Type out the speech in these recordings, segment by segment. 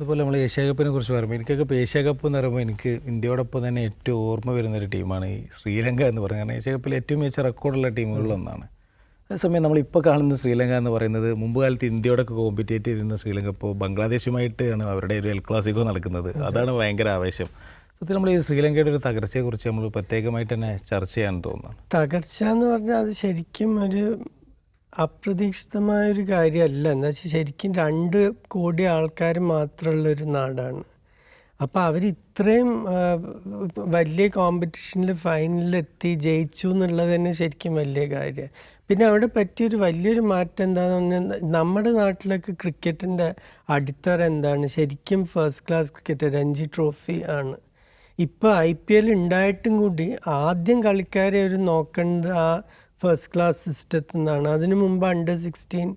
അതുപോലെ നമ്മൾ ഏഷ്യ കപ്പിനെ കുറിച്ച് പറയുമ്പോൾ എനിക്കൊക്കെ ഇപ്പോൾ ഏഷ്യ കപ്പ് എന്ന് പറയുമ്പോൾ എനിക്ക് ഇന്ത്യയോടൊപ്പം തന്നെ ഏറ്റവും ഓർമ്മ വരുന്ന ഒരു ടീമാണ് ഈ ശ്രീലങ്ക എന്ന് പറയുന്നത്. കാരണം ഏഷ്യ കപ്പിൽ ഏറ്റവും മികച്ച റെക്കോർഡുള്ള ടീമുകളിലൊന്നാണ് അതേസമയം നമ്മളിപ്പോൾ കാണുന്ന ശ്രീലങ്ക എന്ന് പറയുന്നത് മുമ്പ് കാലത്ത് ഇന്ത്യയോടൊക്കെ കോമ്പറ്റേറ്റ് ചെയ്തിരുന്ന ശ്രീലങ്ക ഇപ്പോൾ ബംഗ്ലാദേശുമായിട്ടാണ് അവരുടെ ഒരു എൽ ക്ലാസിക്കോ നടക്കുന്നത്. അതാണ് ഭയങ്കര ആവേശം. സത്യത്തിൽ നമ്മൾ ഈ ശ്രീലങ്കയുടെ ഒരു തകർച്ചയെക്കുറിച്ച് നമ്മൾ പ്രത്യേകമായിട്ട് തന്നെ ചർച്ച ചെയ്യാൻ തോന്നുന്നു. തകർച്ച എന്ന് പറഞ്ഞാൽ അത് ശരിക്കും ഒരു അപ്രതീക്ഷിതമായ ഒരു കാര്യമല്ല. എന്ന് വെച്ചാൽ ശരിക്കും രണ്ട് കോടി ആൾക്കാർ മാത്രമുള്ള ഒരു നാടാണ്. അപ്പോൾ അവർ ഇത്രയും വലിയ കോമ്പറ്റീഷനിൽ ഫൈനലിലെത്തി ജയിച്ചു എന്നുള്ളത് തന്നെ ശരിക്കും വലിയ കാര്യമാണ് പിന്നെ അവിടെ പറ്റിയൊരു വലിയൊരു മാറ്റം എന്താണെന്ന് പറഞ്ഞാൽ നമ്മുടെ നാട്ടിലൊക്കെ ക്രിക്കറ്റിന്റെ അടിത്തറ എന്താണ്? ശരിക്കും first class cricket Ranji trophy ആണ്. ഇപ്പോൾ ഐ പി എൽ ഉണ്ടായിട്ടും കൂടി ആദ്യം കളിക്കാരെ ഒരു നോക്കേണ്ടത് ആ ഫസ്റ്റ് ക്ലാസ് സിസ്റ്റത്തിൽ നിന്നാണ് അതിനു മുമ്പ് അണ്ടർ സിക്സ്റ്റീൻ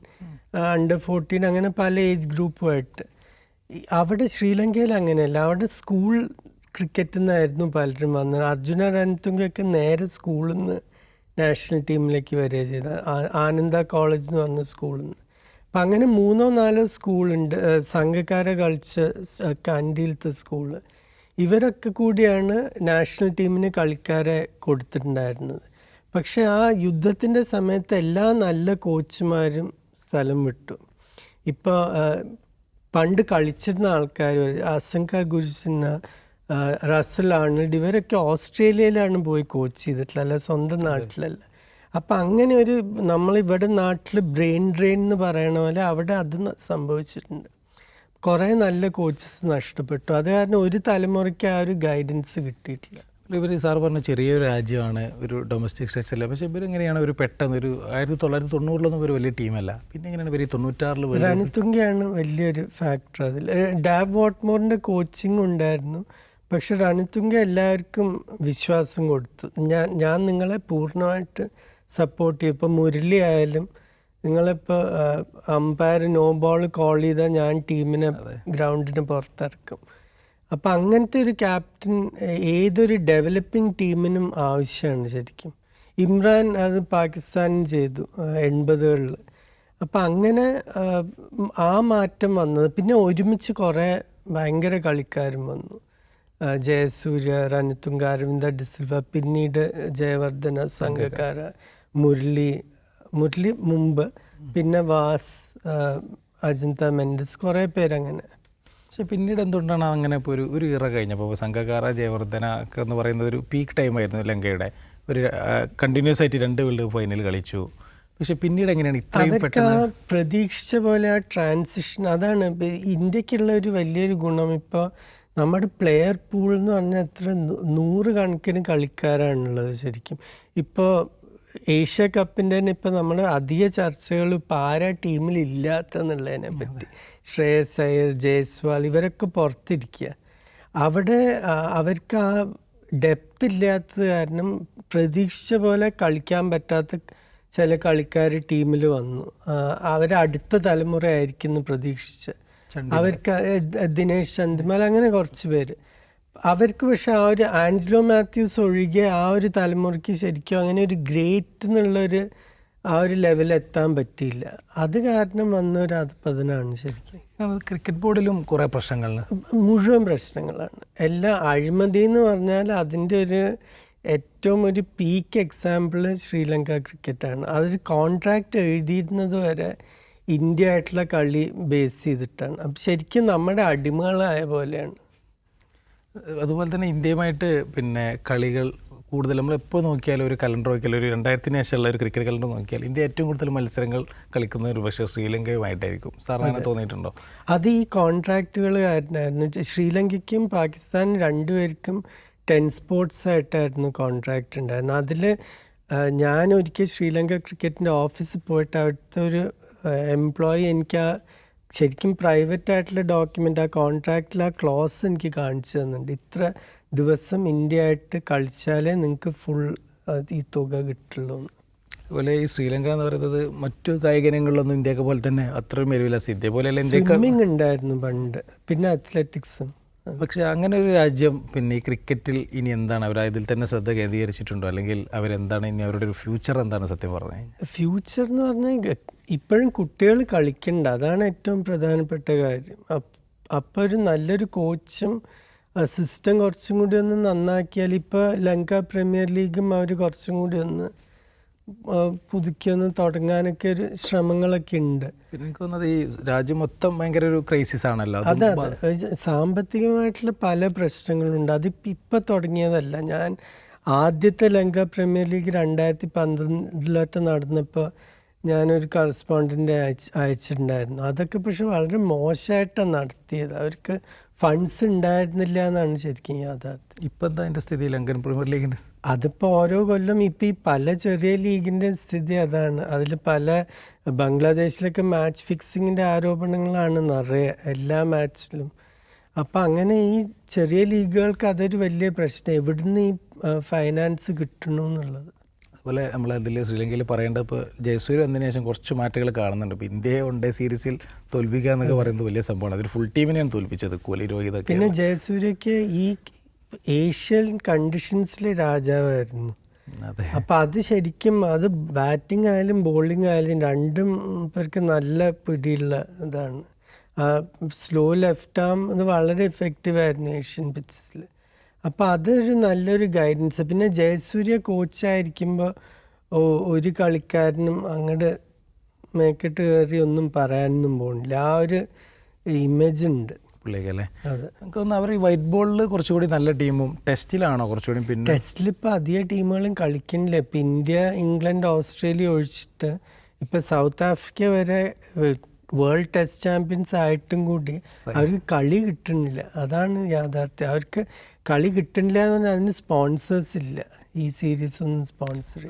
അണ്ടർ ഫോർട്ടീൻ അങ്ങനെ പല ഏജ് ഗ്രൂപ്പുമായിട്ട് അവിടെ ശ്രീലങ്കയിൽ അങ്ങനെയല്ല. അവിടെ സ്കൂൾ ക്രിക്കറ്റിൽ നിന്നായിരുന്നു പലരും വന്നത്. അർജുന രൺതുംഗൊക്കെ നേരെ സ്കൂളിൽ നിന്ന് നാഷണൽ ടീമിലേക്ക് വരിക ചെയ്ത. ആനന്ദ കോളേജ് എന്ന് പറഞ്ഞ സ്കൂളിൽ നിന്ന് അപ്പം അങ്ങനെ മൂന്നോ നാലോ സ്കൂളുണ്ട് സംഘക്കാര കളിച്ച കൻഡിയിലത്തെ സ്കൂൾ ഇവരൊക്കെ കൂടിയാണ് നാഷണൽ ടീമിന് കളിക്കാരെ കൊടുത്തിട്ടുണ്ടായിരുന്നത്. പക്ഷേ ആ യുദ്ധത്തിന്റെ സമയത്ത് എല്ലാ നല്ല കോച്ചുമാരും സ്ഥലം വിട്ടു. ഇപ്പോൾ പണ്ട് കളിച്ചിരുന്ന ആൾക്കാർ അസങ്ക ഗുരുസിന്ന റസൽ ആർണൽഡ് ഇവരൊക്കെ ഓസ്ട്രേലിയയിലാണ് പോയി കോച്ച് ചെയ്തിട്ടുള്ളത് അല്ല സ്വന്തം നാട്ടിലല്ല. അപ്പം അങ്ങനെ ഒരു നമ്മളിവിടെ നാട്ടിൽ ബ്രെയിൻ ഡ്രെയിൻ എന്ന് പറയണ പോലെ അവിടെ അത് സംഭവിച്ചിട്ടുണ്ട്. കുറേ നല്ല കോച്ചസ് നഷ്ടപ്പെട്ടു. അത് കാരണം ഒരു തലമുറയ്ക്ക് ആ ഒരു ഗൈഡൻസ് കിട്ടിയിട്ടില്ല. ഇവർ സാർ പറഞ്ഞ ചെറിയൊരു രാജ്യമാണ് ഒരു ഡൊമസ്റ്റിക് സ്ട്രക്ചറിൽ പക്ഷേ ഇവരെങ്ങനെയാണ് ഒരു പെട്ടെന്ന് ഒരു ആയിരത്തി തൊള്ളായിരത്തി തൊണ്ണൂറിലൊന്നും ഒരു വലിയ ടീമല്ല പിന്നെ എങ്ങനെയാണ് ഇവർ ഈ തൊണ്ണൂറ്റാറിൽ റണിത്തുങ്കയാണ് വലിയൊരു ഫാക്ടർ അതിൽ ഡാബ് വാട്ട്മോറിന്റെ കോച്ചിങ് ഉണ്ടായിരുന്നു. പക്ഷെ റണിത്തുങ്ക എല്ലാവർക്കും വിശ്വാസം കൊടുത്തു. ഞാൻ ഞാൻ നിങ്ങളെ പൂർണമായിട്ട് സപ്പോർട്ട് ചെയ്യും. ഇപ്പോൾ മുരളി ആയാലും നിങ്ങളിപ്പോൾ അമ്പയർ നോ ബോൾ കോൾ ചെയ്താൽ ഞാൻ ടീമിനെ ഗ്രൗണ്ടിന് പുറത്തിറക്കും. അപ്പം അങ്ങനത്തെ ഒരു ക്യാപ്റ്റൻ ഏതൊരു ഡെവലപ്പിംഗ് ടീമിനും ആവശ്യമാണ് ശരിക്കും. ഇമ്രാൻ അത് പാകിസ്ഥാൻ ചെയ്തു എൺപതുകളിൽ അപ്പം അങ്ങനെ ആ, മാറ്റം വന്നത്. പിന്നെ ഒരുമിച്ച് കുറേ ഭയങ്കര കളിക്കാരും വന്നു. ജയസൂര്യ റനിത്തുങ്ക അരവിന്ദ ഡിസിൽവ പിന്നീട് ജയവർദ്ധന സംഘക്കാര മുരളി മുരളി മുമ്പ് പിന്നെ വാസ് അജന്ത അജിന്ത മെൻഡസ് കുറേ പേരങ്ങനെ. പക്ഷെ പിന്നീട് എന്തുകൊണ്ടാണ് അങ്ങനെ ഇപ്പോൾ ഒരു ഒരു ഇറ കഴിഞ്ഞപ്പോൾ സംഘകാര ജയവർദ്ധന ഒക്കെ എന്ന് പറയുന്ന ഒരു പീക്ക് ടൈം ആയിരുന്നു ലങ്കയുടെ. ഒരു കണ്ടിന്യൂസ് ആയിട്ട് രണ്ട് വേൾഡ് കപ്പ് ഫൈനൽ കളിച്ചു. പക്ഷെ പിന്നീട് എങ്ങനെയാണ് ഇത്രയും പെട്ടെന്ന്? പ്രതീക്ഷിച്ച പോലെ ആ ട്രാൻസിഷൻ അതാണ്. ഇന്ത്യക്കുള്ള ഒരു വലിയൊരു ഗുണം. ഇപ്പോൾ നമ്മുടെ പ്ലെയർ പൂൾ എന്ന് പറഞ്ഞാൽ എത്ര നൂറ് കണക്കിന് കളിക്കാരാണുള്ളത് ശരിക്കും. ഇപ്പോൾ ഏഷ്യ കപ്പിന്റെ തന്നെ ഇപ്പം നമ്മൾ അധിക ചർച്ചകൾ ഇപ്പം ആരാ ടീമിൽ ഇല്ലാത്തെന്നുള്ളതിനെ പറ്റി. ശ്രേയസ് അയ്യർ ജയ്സ്വാൾ ഇവരൊക്കെ പുറത്തിരിക്കുക. അവിടെ അവർക്ക് ആ ഡെപ്ത് ഇല്ലാത്തത് കാരണം പ്രതീക്ഷിച്ച പോലെ കളിക്കാൻ പറ്റാത്ത ചില കളിക്കാർ ടീമിൽ വന്നു. അവർ അടുത്ത തലമുറ ആയിരിക്കും പ്രതീക്ഷിച്ച് അവർക്ക് ദിനേശ് ചന്ദ്മാൽ അങ്ങനെ കുറച്ച് പേര്. അവർക്ക് പക്ഷെ ആ ഒരു ആഞ്ചലോ മാത്യൂസ് ഒഴികെ ആ ഒരു തലമുറയ്ക്ക് ശരിക്കും അങ്ങനെ ഒരു ഗ്രേറ്റ് എന്നുള്ളൊരു ആ ഒരു ലെവലിൽ എത്താൻ പറ്റിയില്ല. അത് കാരണം വന്ന ഒരു അധപതനാണ് ശരിക്കും. ക്രിക്കറ്റ് ബോർഡിലും കുറേ പ്രശ്നങ്ങൾ മുഴുവൻ പ്രശ്നങ്ങളാണ്. എല്ലാ അഴിമതി എന്ന് പറഞ്ഞാൽ അതിന്റെ ഒരു ഏറ്റവും ഒരു പീക്ക് എക്സാമ്പിൾ ശ്രീലങ്ക ക്രിക്കറ്റാണ്. അതൊരു കോൺട്രാക്റ്റ് എഴുതിയിരുന്നത് വരെ ഇന്ത്യ ആയിട്ടുള്ള കളി ബേസ് ചെയ്തിട്ടാണ്. അപ്പം ശരിക്കും നമ്മുടെ അടിമകളായ പോലെയാണ്. അതുപോലെ തന്നെ ഇന്ത്യയുമായിട്ട് പിന്നെ കളികൾ കൂടുതൽ. നമ്മൾ എപ്പോൾ നോക്കിയാലും ഒരു കലണ്ടർ നോക്കിയാലും ഒരു രണ്ടായിരത്തിന് ശേഷമുള്ള ഒരു ക്രിക്കറ്റ് കലണ്ടർ നോക്കിയാൽ ഇന്ത്യ ഏറ്റവും കൂടുതൽ മത്സരങ്ങൾ കളിക്കുന്ന ഒരു പക്ഷേ ശ്രീലങ്കയുമായിട്ടായിരിക്കും. സാറിന് അങ്ങനെ തോന്നിയിട്ടുണ്ടോ? അത് ഈ കോൺട്രാക്റ്റുകൾ ചെ- ശ്രീലങ്കയ്ക്കും പാകിസ്ഥാൻ രണ്ടുപേർക്കും ടെൻ സ്പോർട്സ് ആയിട്ടായിരുന്നു കോൺട്രാക്റ്റ് ഉണ്ടായിരുന്നത്. അതിൽ ഞാൻ ഒരിക്കൽ ശ്രീലങ്ക ക്രിക്കറ്റിന്റെ ഓഫീസിൽ പോയിട്ട് അവിടുത്തെ ഒരു എംപ്ലോയി എനിക്ക് ആ ശരിക്കും പ്രൈവറ്റ് ആയിട്ടുള്ള ഡോക്യുമെന്റ് ആ കോൺട്രാക്റ്റിൽ ആ ക്ലോസ് എനിക്ക് കാണിച്ചു തന്നിട്ടുണ്ട്. ഇത്ര ദിവസം ഇന്ത്യ ആയിട്ട് കളിച്ചാലേ നിങ്ങൾക്ക് ഫുൾ ഈ തുക കിട്ടുള്ളൂ. അതുപോലെ ഈ ശ്രീലങ്ക എന്ന് പറയുന്നത് മറ്റു കായിക ഇനങ്ങളിലൊന്നും ഇന്ത്യയൊക്കെ പോലെ തന്നെ അത്രയും ഇന്ത്യയ്ക്ക് സ്വിമ്മിങ് ഉണ്ടായിരുന്നു പണ്ട്. പിന്നെ അത്ലറ്റിക്സും പക്ഷെ അങ്ങനെ ഒരു രാജ്യം പിന്നെ ഈ ക്രിക്കറ്റിൽ ഇനി എന്താണ്? അവർ അതിൽ തന്നെ ശ്രദ്ധ കേന്ദ്രീകരിച്ചിട്ടുണ്ടോ? അല്ലെങ്കിൽ അവരെന്താണ് ഇനി അവരുടെ ഒരു ഫ്യൂച്ചർ എന്താണ് സത്യം പറഞ്ഞു കഴിഞ്ഞാൽ? ഫ്യൂച്ചർ എന്ന് പറഞ്ഞാൽ ഇപ്പോഴും കുട്ടികൾ കളിക്കണ്ട. അതാണ് ഏറ്റവും പ്രധാനപ്പെട്ട കാര്യം. അപ്പം ഒരു നല്ലൊരു കോച്ചും സിസ്റ്റം കുറച്ചും കൂടി ഒന്ന് നന്നാക്കിയാൽ ഇപ്പോൾ ലങ്ക പ്രീമിയർ ലീഗും അവർ കുറച്ചും കൂടി ഒന്ന് ആ, പുതുക്കി ഒന്ന് തുടങ്ങാനൊക്കെ ഒരു ശ്രമങ്ങളൊക്കെ ഉണ്ട്. പിന്നെ എനിക്ക് തോന്നുന്നത് ഈ രാജ്യം മൊത്തം ഭയങ്കര ഒരു ക്രൈസിസ് ആണല്ലോ. അത് സാമ്പത്തികമായിട്ടുള്ള പല പ്രശ്നങ്ങളുണ്ട്. അതിപ്പോൾ ഇപ്പം തുടങ്ങിയതല്ല. ഞാൻ ആദ്യത്തെ ലങ്ക പ്രീമിയർ ലീഗ് രണ്ടായിരത്തി പന്ത്രണ്ടിലൊക്കെ നടന്നപ്പോൾ ഞാനൊരു കറസ്പോണ്ടന്റ് അയച്ച് അയച്ചിട്ടുണ്ടായിരുന്നു. അതൊക്കെ പക്ഷെ വളരെ മോശമായിട്ടാണ് നടത്തിയത്. അവർക്ക് ഫണ്ട്സ് ഉണ്ടായിരുന്നില്ല എന്നാണ് ശരിക്കും യാഥാർത്ഥ്യം. ഇപ്പം എന്താ എന്റെ സ്ഥിതി? ലങ്കൻ പ്രീമിയർ ലീഗിന്റെ അതിപ്പോൾ ഓരോ കൊല്ലം ഇപ്പം ഈ പല ചെറിയ ലീഗിന്റെ സ്ഥിതി അതാണ്. അതിൽ പല ബംഗ്ലാദേശിലൊക്കെ മാച്ച് ഫിക്സിങ്ങിന്റെ ആരോപണങ്ങളാണ് നിറയെ എല്ലാ മാച്ചിലും. അപ്പം അങ്ങനെ ഈ ചെറിയ ലീഗുകൾക്ക് അതൊരു വലിയ പ്രശ്നം. എവിടുന്ന് ഈ ഫൈനാൻസ് കിട്ടണു എന്നുള്ളത് അതുപോലെ നമ്മൾ അതിൽ ശ്രീലങ്കയിൽ പറയേണ്ട ഇപ്പോൾ ജയസൂര്യ വന്നതിന് ശേഷം കുറച്ച് മാറ്റങ്ങൾ കാണുന്നുണ്ട്. ഇപ്പോൾ ഇന്ത്യയെ ഉണ്ട് സീരീസിൽ തോൽപ്പിക്കുക എന്നൊക്കെ പറയുന്നത് വലിയ സംഭവമാണ്. അതൊരു ഫുൾ ടീമിനെയാണ് തോൽപ്പിച്ചത്. കോഹ്ലി രോഹിതൊക്കെ പിന്നെ ജയസൂര്യക്ക് ഈ ഏഷ്യൻ കണ്ടീഷൻസിലെ രാജാവായിരുന്നു. അപ്പം അത് ശരിക്കും അത് ബാറ്റിംഗ് ആയാലും ബോളിംഗ് ആയാലും രണ്ടും പേർക്ക് നല്ല പിടിയുള്ള ഇതാണ്. സ്ലോ ലെഫ്റ്റ് ആം ഇത് വളരെ എഫക്റ്റീവ് ആയിരുന്നു ഏഷ്യൻ പിച്ചസിൽ അപ്പോൾ അതൊരു നല്ലൊരു ഗൈഡൻസ് പിന്നെ ജയസൂര്യ കോച്ചായിരിക്കുമ്പോൾ ഒരു കളിക്കാരനും അങ്ങോട്ട് മേക്കിട്ട് കയറി ഒന്നും പറയാനൊന്നും പോകുന്നില്ല ആ ഒരു ഇമേജ് ഉണ്ട്. പുള്ളിയൊക്കെ അല്ലേ? എനിക്ക് തോന്നുന്നു അവർ ഈ വൈറ്റ് ബോളിൽ കുറച്ചുകൂടി നല്ല ടീമും ടെസ്റ്റിലാണോ കുറച്ചുകൂടി പിന്നെ ടെസ്റ്റിൽ ഇപ്പോൾ അധിക ടീമുകളും കളിക്കണില്ല ഇപ്പം ഇന്ത്യ ഇംഗ്ലണ്ട് ഓസ്ട്രേലിയ ഒഴിച്ചിട്ട് ഇപ്പം സൗത്ത് ആഫ്രിക്ക വരെ വേൾഡ് ടെസ്റ്റ് ചാമ്പ്യൻസ് ആയിട്ടും കൂടി അവർക്ക് കളി കിട്ടണില്ല അതാണ് യാഥാർത്ഥ്യം. അവർക്ക് കളി കിട്ടണില്ല എന്ന് പറഞ്ഞാൽ അതിന് സ്പോൺസേഴ്സ് ഇല്ല. ഈ സീരീസ് ഒന്നും സ്പോൺസർ